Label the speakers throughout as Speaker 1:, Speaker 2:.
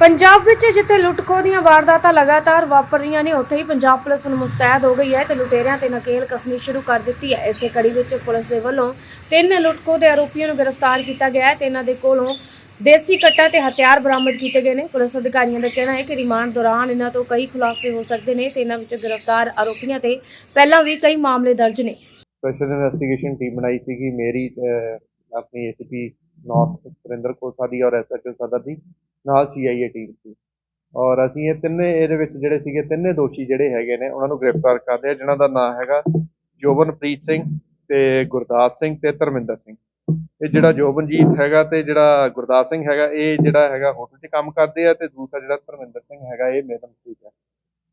Speaker 1: ਪੰਜਾਬ ਵਿੱਚ ਜਿੱਥੇ ਲੁੱਟਖੋ ਦੀਆਂ ਵਾਰਦਾਤਾਂ ਲਗਾਤਾਰ ਵਾਪਰ ਰਹੀਆਂ ਨੇ ਉੱਥੇ ਹੀ ਪੰਜਾਬ ਪੁਲਿਸ ਹੁਣ ਮੁਸਤੈਦ ਹੋ ਗਈ ਹੈ ਤੇ ਲੁਟੇਰਿਆਂ ਤੇ ਨਕੇਲ ਕਸਣੀ ਸ਼ੁਰੂ ਕਰ ਦਿੱਤੀ ਹੈ। ਇਸੇ ਕੜੀ ਵਿੱਚ ਪੁਲਿਸ ਦੇ ਵੱਲੋਂ ਤਿੰਨ ਲੁੱਟਖੋ ਦੇ ਆਰੋਪੀਆਂ ਨੂੰ ਗ੍ਰਿਫਤਾਰ ਕੀਤਾ ਗਿਆ ਹੈ ਤੇ ਇਹਨਾਂ ਦੇ ਕੋਲੋਂ ਦੇਸੀ ਕੱਟਾ ਤੇ ਹਥਿਆਰ ਬਰਾਮਦ ਕੀਤੇ ਗਏ ਨੇ। ਪੁਲਿਸ ਅਧਿਕਾਰੀਆਂ ਦਾ ਕਹਿਣਾ ਹੈ ਕਿ ਰਿਮਾਂਡ ਦੌਰਾਨ ਇਹਨਾਂ ਤੋਂ ਕਈ ਖੁਲਾਸੇ ਹੋ ਸਕਦੇ ਨੇ ਤੇ ਇਹਨਾਂ ਵਿੱਚ ਗ੍ਰਿਫਤਾਰ ਆਰੋਪੀਆਂ ਤੇ ਪਹਿਲਾਂ ਵੀ ਕਈ ਮਾਮਲੇ ਦਰਜ ਨੇ।
Speaker 2: ਸਪੈਸ਼ਲ ਇਨਵੈਸਟੀਗੇਸ਼ਨ ਟੀਮ ਬਣਾਈ ਸੀਗੀ। ਮੇਰੀ ਅਹ, ਆਪਣੀ ਏਸੀਪੀ ਨਾਰਥ ਸੁਰਿੰਦਰ ਕੋਸਾ ਦੀ ਔਰ ਐਸਐਚਓ ਸਦਰ ਦੀ, ਨਾਲ ਸੀਆਈਏ ਟੀਮ ਸੀ। ਔਰ ਅਸੀਂ ਇਹ ਤਿੰਨੇ, ਇਹਦੇ ਵਿੱਚ ਜਿਹੜੇ ਸੀਗੇ, ਤਿੰਨੇ ਦੋਸ਼ੀ ਜਿਹੜੇ ਹੈਗੇ ਨੇ, ਉਹਨਾਂ ਨੂੰ ਗ੍ਰਿਫਤਾਰ ਕਰ ਲਿਆ, ਜਿਨ੍ਹਾਂ ਦਾ ਨਾਮ ਹੈਗਾ ਜੋਬਨਪ੍ਰੀਤ ਸਿੰਘ ਤੇ ਗੁਰਦਾਸ ਸਿੰਘ ਤੇ ਧਰਮਿੰਦਰ ਸਿੰਘ। ਇਹ ਜਿਹੜਾ ਜੋਬਨਜੀਤ ਹੈਗਾ ਤੇ ਜਿਹੜਾ ਗੁਰਦਾਸ ਸਿੰਘ ਹੈਗਾ, ਇਹ ਜਿਹੜਾ ਹੈਗਾ ਹੋਟਲ 'ਚ ਕੰਮ ਕਰਦੇ ਆ ਤੇ ਦੂਸਰਾ ਜਿਹੜਾ ਧਰਮਿੰਦਰ ਸਿੰਘ ਹੈਗਾ, ਇਹ ਮੇਦਨ ਸਟਰੀਟ ਹੈ।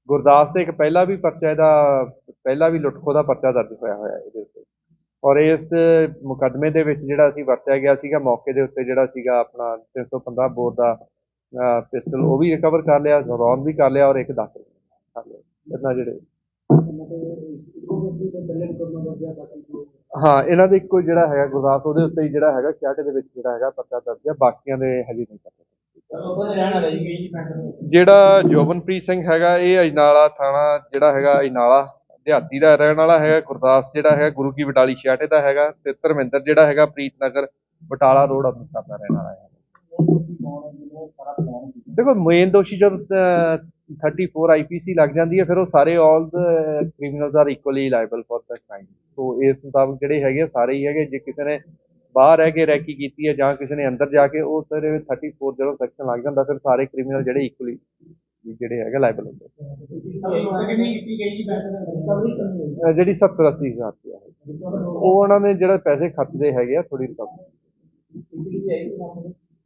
Speaker 2: ਗੁਰਦਾਸ ਤੇ ਇੱਕ ਪਹਿਲਾ ਵੀ ਪਰਚਾ, ਇਹਦਾ ਪਹਿਲਾ ਵੀ ਲੁੱਟਖੋ ਦਾ ਪਰਚਾ ਦਰਜ ਹੋਇਆ ਹੋਇਆ ਇਹਦੇ ਉੱਤੇ। ਔਰ ਇਸ ਮੁਕੱਦਮੇ ਦੇ ਵਿੱਚ ਜਿਹੜਾ ਅਸੀਂ ਵਰਤਿਆ ਗਿਆ ਸੀਗਾ, ਮੌਕੇ ਦੇ ਉੱਤੇ ਜਿਹੜਾ ਸੀਗਾ ਆਪਣਾ 315 ਬੋਰ ਦਾ ਪਿਸਟਲ ਉਹ ਵੀ ਰਿਕਵਰ ਕਰ ਲਿਆ, ਰੌਂਦ ਵੀ ਕਰ ਲਿਆ ਔਰ ਇੱਕ ਦਾਤਰ ਕਰ ਲਿਆ। ਇਹਨਾਂ ਜਿਹੜੇ ਹਾਂ, ਇਹਨਾਂ ਦੇ ਇੱਕੋ ਜਿਹੜਾ ਹੈਗਾ ਗੁਰਦਾਸ, ਉਹਦੇ ਉੱਤੇ ਹੀ ਜਿਹੜਾ ਹੈਗਾ ਕਿਆਟੇ ਦੇ ਵਿੱਚ ਜਿਹੜਾ ਹੈਗਾ ਪਰਚਾ ਦਰਜ ਹੈ, ਬਾਕੀਆਂ ਦੇ ਹਜੇ ਨਹੀਂ ਪਤਾ। ਜਿਹੜਾ ਜੋਬਨਪ੍ਰੀਤ ਸਿੰਘ ਹੈਗਾ, ਇਹ ਅਜਨਾਲਾ ਥਾਣਾ ਜਿਹੜਾ ਹੈਗਾ, ਅਜਨਾਲਾ ਦਿਹਾਤੀ ਦਾ ਰਹਿਣ ਵਾਲਾ ਹੈਗਾ, ਗੁਰਦਾਸ ਜਿਹੜਾ ਹੈਗਾ, ਗੁਰੂ ਕੀ ਬਟਾਲੀ ਛਿਆਟੇ ਦਾ ਹੈਗਾ ਤੇ ਧਰਮਿੰਦਰ ਜਿਹੜਾ ਹੈਗਾ ਪ੍ਰੀਤਨਗਰ ਬਟਾਲਾ ਰੋਡ ਅੰਮ੍ਰਿਤਸਰ ਦਾ ਰਹਿਣ ਵਾਲਾ ਹੈ ਦੇਖੋ ਮੇਨ ਦੋਸ਼ੀ ਜਦ 34 ਆਈਪੀਸੀ ਲੱਗ ਜਾਂਦੀ ਹੈ, ਫਿਰ ਉਹ ਸਾਰੇ all criminals are equally liable for the crime so ਇਸ ਮੁਤਾਬਕ ਜਿਹੜੇ ਹੈਗੇ ਸਾਰੇ ਹੀ ਹੈਗੇ, ਜੇ ਕਿਸੇ ਨੇ ਬਾਹਰ ਰਹਿ ਕੇ ਰੈਕੀ ਕੀਤੀ ਹੈ ਜਾਂ ਕਿਸੇ ਨੇ ਅੰਦਰ ਜਾ ਕੇ, ਉਹ ਸਿਰ 34 ਜਦੋਂ ਸੈਕਸ਼ਨ ਲੱਗ ਜਾਂਦਾ, ਫਿਰ ਸਾਰੇ ਕ੍ਰਿਮੀਨਲ ਜਿਹੜੇ ਇਕੁਅਲੀ ਜਿਹੜੇ ਹੈਗੇ ਲਾਇਬਲ ਹੁੰਦੇ ਅਹ ਜਿਹੜੀ 70 80 ਹਜ਼ਾਰ ਰੁਪਇਆ ਹੈ ਉਹ ਉਹਨਾਂ ਨੇ ਜਿਹੜਾ ਪੈਸੇ ਖਰਚਦੇ ਹੈਗੇ ਆ ਥੋੜੀ ਰਕਮ।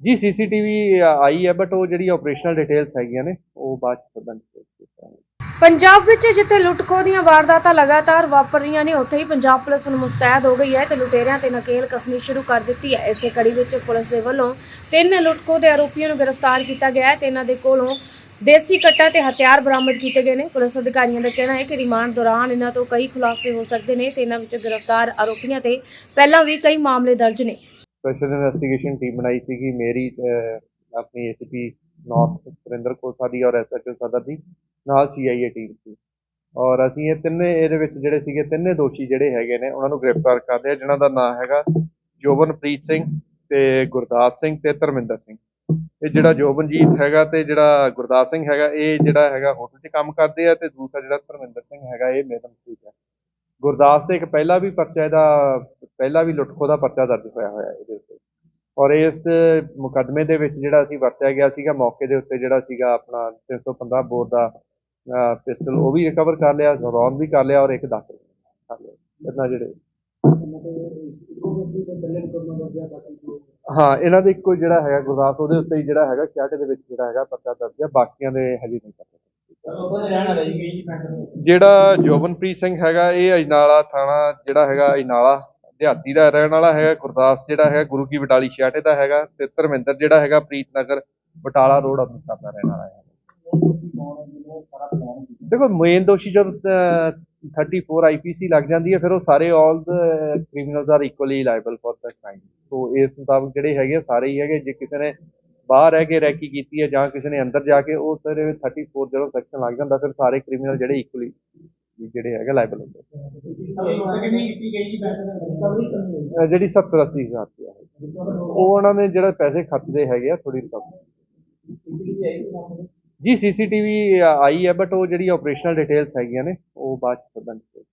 Speaker 2: ਜੀ ਸੀਸੀਟੀਵੀ ਆਈ ਹੈ ਬਟ ਉਹ ਜਿਹੜੀ ਆਪਰੇਸ਼ਨਲ ਡਿਟੇਲਸ ਹੈਗੀਆਂ ਨੇ ਉਹ ਬਾਅਦ ਚ ਪਤਾ ਨਹੀਂ
Speaker 1: ਪੰਜਾਬ ਵਿੱਚ ਜਿੱਥੇ ਲੁੱਟਖੋ ਦੀਆਂ ਵਾਰਦਾਤਾਂ ਲਗਾਤਾਰ ਵਾਪਰ ਰਹੀਆਂ ਨੇ ਉੱਥੇ ਹੀ ਪੰਜਾਬ ਪੁਲਿਸ ਹੁਣ ਮੁਸਤੈਦ ਹੋ ਗਈ ਹੈ ਤੇ ਲੁਟੇਰਿਆਂ ਤੇ ਨਕੇਲ ਕਸਣੀ ਸ਼ੁਰੂ ਕਰ ਦਿੱਤੀ ਹੈ। ਇਸੇ ਕੜੀ ਵਿੱਚ ਪੁਲਿਸ ਦੇ ਵੱਲੋਂ ਤਿੰਨ ਲੁੱਟਖੋ ਦੇ ਆਰੋਪੀਆਂ ਨੂੰ ਗ੍ਰਿਫਤਾਰ ਕੀਤਾ ਗਿਆ ਹੈ ਤੇ ਇਹਨਾਂ ਦੇ ਕੋਲੋਂ ਦੇਸੀ ਕੱਟਾ ਤੇ ਹਥਿਆਰ ਬਰਾਮਦ ਕੀਤੇ ਗਏ ਨੇ। ਪੁਲਿਸ ਅਧਿਕਾਰੀਆਂ ਦਾ ਕਹਿਣਾ ਹੈ ਕਿ ਰਿਮਾਂਡ ਦੌਰਾਨ ਇਹਨਾਂ ਤੋਂ ਕਈ ਖੁਲਾਸੇ ਹੋ ਸਕਦੇ ਨੇ ਤੇ ਇਹਨਾਂ ਵਿੱਚ ਗ੍ਰਿਫਤਾਰ ਆਰੋਪੀਆਂ ਤੇ ਪਹਿਲਾਂ ਵੀ ਕਈ ਮਾਮਲੇ ਦਰਜ ਨੇ।
Speaker 2: ਸਪੈਸ਼ਲ ਇਨਵੈਸਟੀਗੇਸ਼ਨ ਟੀਮ ਬਣਾਈ ਸੀਗੀ ਮੇਰੀ ਆਪਣੀ ਏਸੀਪੀ ਨਾਰਥ ਸੁਰਿੰਦਰ ਕੋਸਾ ਦੀ ਔਰ ਐਸਐਚਓ ਸਦਰ ਦੀ, ਨਾਲ ਸੀਆਈਏ ਟੀਮ ਸੀ। ਔਰ ਅਸੀਂ ਇਹ ਤਿੰਨੇ, ਇਹਦੇ ਵਿੱਚ ਜਿਹੜੇ ਸੀਗੇ ਤਿੰਨੇ ਦੋਸ਼ੀ ਜਿਹੜੇ ਹੈਗੇ ਨੇ, ਉਹਨਾਂ ਨੂੰ ਗ੍ਰਿਫਤਾਰ ਕਰ ਲਿਆ, ਜਿਨ੍ਹਾਂ ਦਾ ਨਾਮ ਹੈਗਾ ਜੋਬਨਪ੍ਰੀਤ ਸਿੰਘ ਤੇ ਗੁਰਦਾਸ ਸਿੰਘ ਤੇ ਧਰਮਿੰਦਰ ਸਿੰਘ। ਇਹ ਜਿਹੜਾ ਜੋਬਨਜੀਤ ਹੈਗਾ ਤੇ ਜਿਹੜਾ ਗੁਰਦਾਸ ਸਿੰਘ ਹੈਗਾ, ਇਹ ਜਿਹੜਾ ਹੈਗਾ ਹੋਟਲ 'ਚ ਕੰਮ ਕਰਦੇ ਆ ਤੇ ਦੂਸਰਾ ਜਿਹੜਾ ਧਰਮਿੰਦਰ ਸਿੰਘ ਹੈਗਾ, ਇਹ ਮੇਦਨ ਸਟਰੀਟ ਹੈ। ਗੁਰਦਾਸ ਤੇ ਇੱਕ ਪਹਿਲਾ ਵੀ ਪਰਚਾ ਇਹਦਾ, ਪਹਿਲਾ ਵੀ ਲੁੱਟਖੋ ਦਾ ਪਰਚਾ ਦਰਜ ਹੋਇਆ ਹੋਇਆ ਇਹਦੇ ਉੱਤੇ। ਔਰ ਇਸ ਮੁਕਦਮੇ ਦੇ ਵਿੱਚ ਜਿਹੜਾ ਅਸੀਂ ਵਰਤਿਆ ਗਿਆ ਸੀਗਾ, ਮੌਕੇ ਦੇ ਉੱਤੇ ਜਿਹੜਾ ਸੀਗਾ ਆਪਣਾ 315 ਬੋਰ ਦਾ ਪਿਸਟਲ ਉਹ ਵੀ ਰਿਕਵਰ ਕਰ ਲਿਆ ਰੌਂਦ ਵੀ ਕਰ ਲਿਆ ਔਰ ਇੱਕ ਦਾਤਰ ਕਰ ਲਿਆ। ਇਹਨਾਂ ਜਿਹੜੇ ਹਾਂ ਇਹਨਾਂ ਦੇ ਇੱਕੋ ਜਿਹੜਾ ਹੈਗਾ ਗੁਰਦਾਸ ਉਹਦੇ ਉੱਤੇ ਹੀ ਜਿਹੜਾ ਹੈਗਾ ਕਿਆਟੇ ਦੇ ਵਿੱਚ ਜਿਹੜਾ ਹੈਗਾ ਪਰਚਾ ਦਰਜ ਹੈ ਬਾਕੀਆਂ ਦੇ ਹਜੇ ਨਹੀਂ ਪਤਾ। ਜਿਹੜਾ ਜੋਬਨਪ੍ਰੀਤ ਸਿੰਘ ਹੈਗਾ ਇਹ ਅਜਨਾਲਾ ਥਾਣਾ ਜਿਹੜਾ ਹੈਗਾ ਅਜਨਾਲਾ ਦਿਹਾਤੀ ਦਾ ਰਹਿਣ ਵਾਲਾ ਹੈਗਾ ਗੁਰਦਾਸ ਜਿਹੜਾ ਹੈਗਾ ਗੁਰੂ ਕੀ ਬਟਾਲੀ ਛਿਆਟੇ ਦਾ ਹੈਗਾ ਤੇ ਧਰਮਿੰਦਰ ਜਿਹੜਾ ਹੈਗਾ ਪ੍ਰੀਤ ਨਗਰ ਬਟਾਲਾ ਰੋਡ ਅੰਮ੍ਰਿਤਸਰ ਦਾ ਰਹਿਣ ਵਾਲਾ ਹੈ ਦੇਖੋ ਮੇਨ ਦੋਸ਼ੀ ਜਦ ਅਹ, 34 ਆਈਪੀਸੀ ਲੱਗ ਜਾਂਦੀ ਹੈ ਫਿਰ ਉਹ ਸਾਰੇ all criminals are equally liable for the crime so ਇਸ ਮੁਤਾਬਕ ਜਿਹੜੇ ਹੈਗੇ ਸਾਰੇ ਹੀ ਹੈਗੇ, ਜੇ ਕਿਸੇ ਨੇ ਬਾਹਰ ਰਹਿ ਕੇ ਰੈਕੀ ਕੀਤੀ ਹੈ ਜਾਂ ਕਿਸੇ ਨੇ ਅੰਦਰ ਜਾ ਕੇ ਉਹ ਸਿਰ 34 ਜਦੋਂ ਸੈਕਸ਼ਨ ਲੱਗ ਜਾਂਦਾ, ਫਿਰ ਸਾਰੇ ਕ੍ਰਿਮੀਨਲ ਜਿਹੜੇ ਇਕੁਅਲੀ ਜਿਹੜੇ ਹੈਗੇ ਲਾਇਬਲ ਹੁੰਦੇ ਜਿਹੜੀ 70 80 ਹਜ਼ਾਰ ਰੁਪਇਆ ਉਹ ਉਹਨਾਂ ਨੇ ਜਿਹੜਾ ਪੈਸੇ ਖਰਚਦੇ ਹੈਗੇ ਆ ਥੋੜੀ ਰਕਮ। ਜੀ ਸੀਸੀਟੀਵੀ ਆਈ ਹੈ ਬਟ ਉਹ ਜਿਹੜੀ ਆਪਰੇਸ਼ਨਲ ਡਿਟੇਲਸ ਹੈਗੀਆਂ ਨੇ, ਉਹ ਬਾਅਦ ਚ ਪਤਾ ਨਹੀਂ